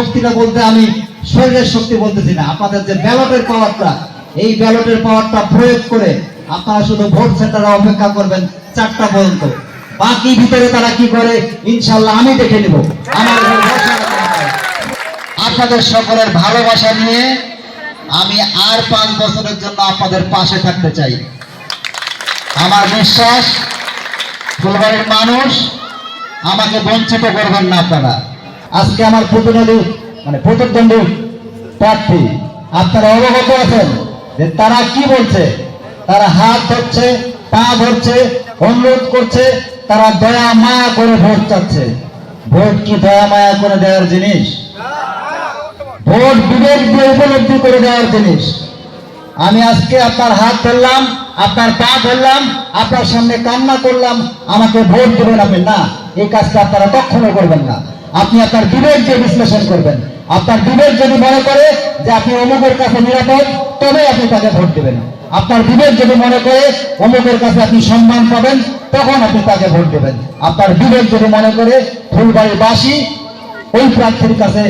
শক্তিটা বলতে আমি শরীরের শক্তি বলতেছি না, আপনাদের যে ব্যালটের পাওয়ারটা, এই ব্যালটের পাওয়ারটা প্রয়োগ করে আপনারা শুধু ভোট সেন্টারে অপেক্ষা করবেন চারটা পর্যন্ত। বাকি ভিতরে তারা কি করে? ইনশাল্লাহ আমি দেখে নিব। আমার। আপনাদের সকলের ভালোবাসা নিয়ে আমি আর পাঁচ বছরের জন্য আপনাদের পাশে থাকতে চাই। আমার বিশ্বাস, ফুলবাড়ির মানুষ, আমাকে বঞ্চিত করবেন না আপনারা। আজকে আমার প্রতিনিধি মানে প্রতিদ্বন্দ্বী প্রার্থী, আপনারা অবগত আছেন যে তারা কি বলছে? তারা হাত ধরছে, পা ধরছে, অনুরোধ করছে, তারা দয়া মায়া করে ভোট চাচ্ছে। ভোট কি দয়া মায়া করে দেওয়ার জিনিস? ভোট বিবেক দিয়ে উপলব্ধি করে দেওয়ার জিনিস। আমি আজকে আপনার হাত ধরলাম, আপনার পা ধরলাম, আপনার সামনে কান্না করলাম, আমাকে ভোট দেবেন আপনি। না, এই কাজটা আপনারা কখনো করবেন না। আপনি আপনার বিবেক দিয়ে বিশ্লেষণ করবেন। আপনার বিবেক যদি মনে করে যে আপনি অমুকের কাছে নিরাপদ তবে আপনি তাকে ভোট দেবেন। আপনার বিবেক যদি মনে করে অমুকের কাছে আপনি সম্মান পাবেন, তখন আপনি তাকে ভোট দেবেন। আপনার বিবেক যদি মনে করে ফুলবাড়িবাসী ওই প্রার্থীর কাছে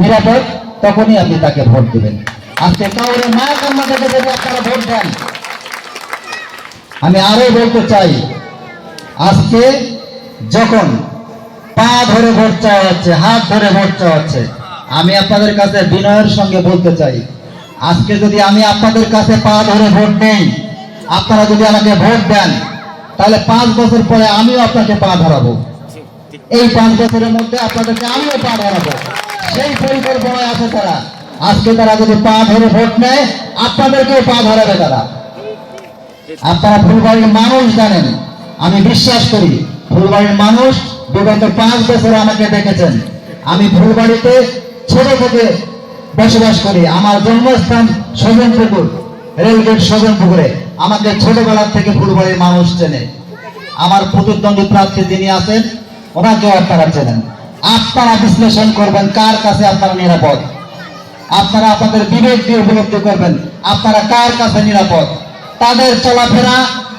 নিরাপদ, তখনই আপনি তাকে ভোট দেবেন। আজকে কাউরে মা কান্না থেকে যদি আপনারা ভোট দেন, আমি আরও বলতে চাই, আজকে যখন পা ধরে ভোট চাওয়া হচ্ছে, হাত ধরে ভোট চাওয়া হচ্ছে। আমি আপনাদের কাছে বিনয়ের সঙ্গে বলতে চাই, আজকে যদি আমি আপনাদের কাছে পা ধরে ভোট নেই, আপনারা যদি আমাকে ভোট দেন, তাহলে পাঁচ বছর পরে আমিও আপনাকে পা ধরাবো। এই পাঁচ বছরের মধ্যে আপনাদেরকে আমিও পা ধরাবো। সেই পরিকল্পনায় আছে তারা। আজকে তারা যদি পা ধরে ভোট নেয়, আপনাদেরকেও পা ধরাবে তারা। আপনারা ফুলবাড়ির মানুষ জানেন, আমি বিশ্বাস করি, ফুলবাড়ির মানুষ বিগত পাঁচ বছর আমাকে দেখেছেন। আমি ফুলবাড়িতে ছোট থেকে বসবাস করি। আমার জন্মস্থান সজনপুকুর রেলগেট সজনপুকুরে আমাকে ছোটবেলা থেকে ফুলবাড়ির মানুষ চেনে। আমার প্রতিদ্বন্দ্বী প্রার্থী যিনি আছেন, ওনাকেও আপনারা চেনেন। আপনারা বিশ্লেষণ করবেন কার কাছে আপনারা নিরাপদ। আপনারা আপনাদের বিবেক দিয়ে উপলব্ধি করবেন আপনারা কার কাছে নিরাপদ। তাদের চলাফেরা,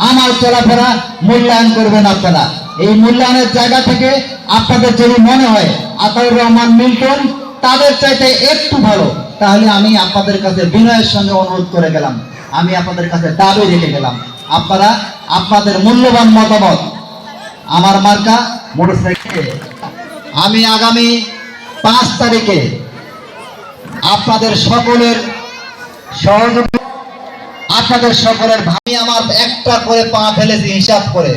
আমার চলাফেরা মূল্যায়ন করবেন আপনারা। এই মূল্যায়নের জায়গা থেকে আপনাদের যদি মনে হয় আতাউর রহমান, মিল্টন, তাদের চাইতে একটু ভালো, তাহলে আমি আপনাদের কাছে বিনয়ের সঙ্গে অনুরোধ করে গেলাম। আমি আপনাদের কাছে দাবি রেখে গেলাম। আপনারা আপনাদের মূল্যবান মতামত, আমার মার্কা মোটরসাইকেল। আমি আগামী পাঁচ তারিখে আপনাদের সকলের সহযোগী, আপনাদের সকলের ভাই আমার একটা করে পা ফেলেছি হিসাব করে।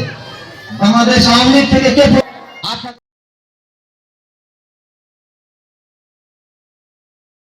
বাংলাদেশ আওয়ামী থেকে কে